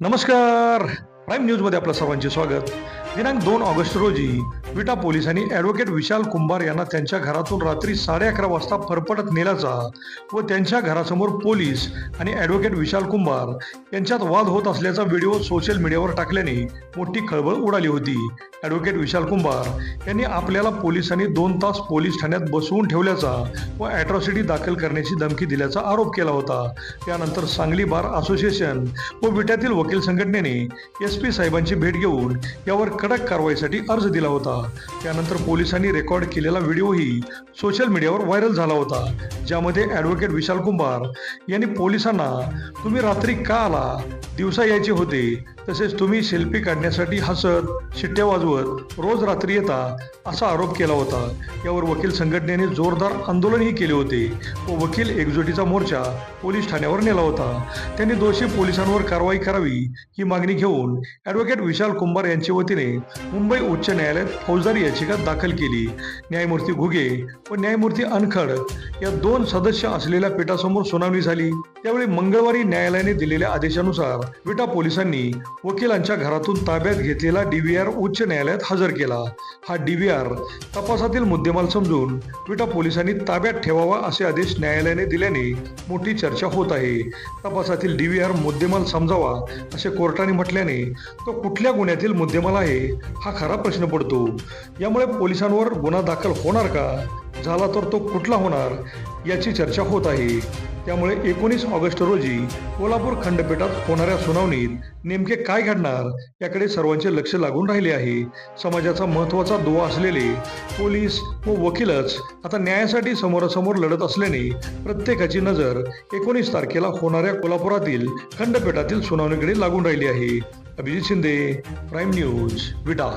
नमस्कार. प्राईम न्यूजमध्ये आपलं सर्वांचे स्वागत. दिनांक दोन ऑगस्ट रोजी विटा पोलिसांनी ॲडव्होकेट विशाल कुंभार यांना त्यांच्या घरातून रात्री साडे अकरा वाजता फरफटत नेल्याचा व त्यांच्या घरासमोर पोलीस आणि ॲडव्होकेट विशाल कुंभार यांच्यात वाद होत असल्याचा व्हिडिओ सोशल मीडियावर टाकल्याने मोठी खळबळ उडाली होती. ॲडव्होकेट विशाल कुंभार यांनी आपल्याला पोलिसांनी दोन तास पोलीस ठाण्यात बसवून ठेवल्याचा व ॲट्रॉसिटी दाखल करण्याची धमकी दिल्याचा आरोप केला होता. त्यानंतर सांगली बार असोसिएशन व विट्यातील वकील संघटनेने एस पी साहेबांची भेट घेऊन यावर कडक कारवाईसाठी अर्ज दिला होता. त्यानंतर पोलिसांनी रेकॉर्ड केलेला व्हिडिओही सोशल मीडियावर व्हायरल झाला होता ज्यामध्ये ॲडव्होकेट विशाल कुंभार यांनी पोलिसांना तुम्ही रात्री का आला? दिवसा यायचे होते. तसेच तुम्ही सेल्फी काढण्यासाठी हसत शिट्ट्या वाजवत रोज रात्री येता असा आरोप केला होता. यावर वकील संघटनेने जोरदार आंदोलनही केले होते. व वकील एकजुटीचा मोर्चा पोलीस ठाण्यावर नेला होता. त्यांनी दोषी पोलिसांवर कारवाई करावी ही मागणी घेऊन ॲडव्होकेट विशाल कुंभार यांच्या वतीने मुंबई उच्च न्यायालयात फौजदारी याचिका दाखल केली. न्यायमूर्ती घुगे व न्यायमूर्ती अनखड या दोन सदस्य असलेल्या पीठासमोर सुनावणी झाली. त्यावेळी मंगळवारी न्यायालयाने दिलेल्या आदेशानुसार विटा पोलिसांनी वकिलांच्या घरातून ताब्यात घेतलेला डीव्हीआर उच्च न्यायालयात हजर केला. हा डीव्हीआर तपासातील मुद्देमाल समजून विटा पोलिसांनी ताब्यात ठेवावा असे आदेश न्यायालयाने दिल्याने मोठी चर्चा होत आहे. तपासातील डीव्हीआर मुद्देमाल समजावा असे कोर्टाने म्हटल्याने तो कुठल्या गुन्ह्यातील मुद्देमाल आहे हा खरा प्रश्न पडतो. यामुळे पोलिसांवर गुन्हा दाखल होणार का? झाला तर तो कुठला होणार याची चर्चा होत आहे. त्यामुळे एकोणीस ऑगस्ट रोजी कोल्हापूर खंडपीठात होणाऱ्या सुनावणीत नेमके काय घडणार याकडे सर्वांचे लक्ष लागून राहिले आहे. समाजाचा महत्त्वाचा दुवा असलेले पोलीस व वकीलच आता न्यायासाठी समोरासमोर लढत असल्याने प्रत्येकाची नजर एकोणीस तारखेला होणाऱ्या कोल्हापुरातील खंडपीठातील सुनावणीकडे लागून राहिली आहे. Abhijit Shinde prime news Vita.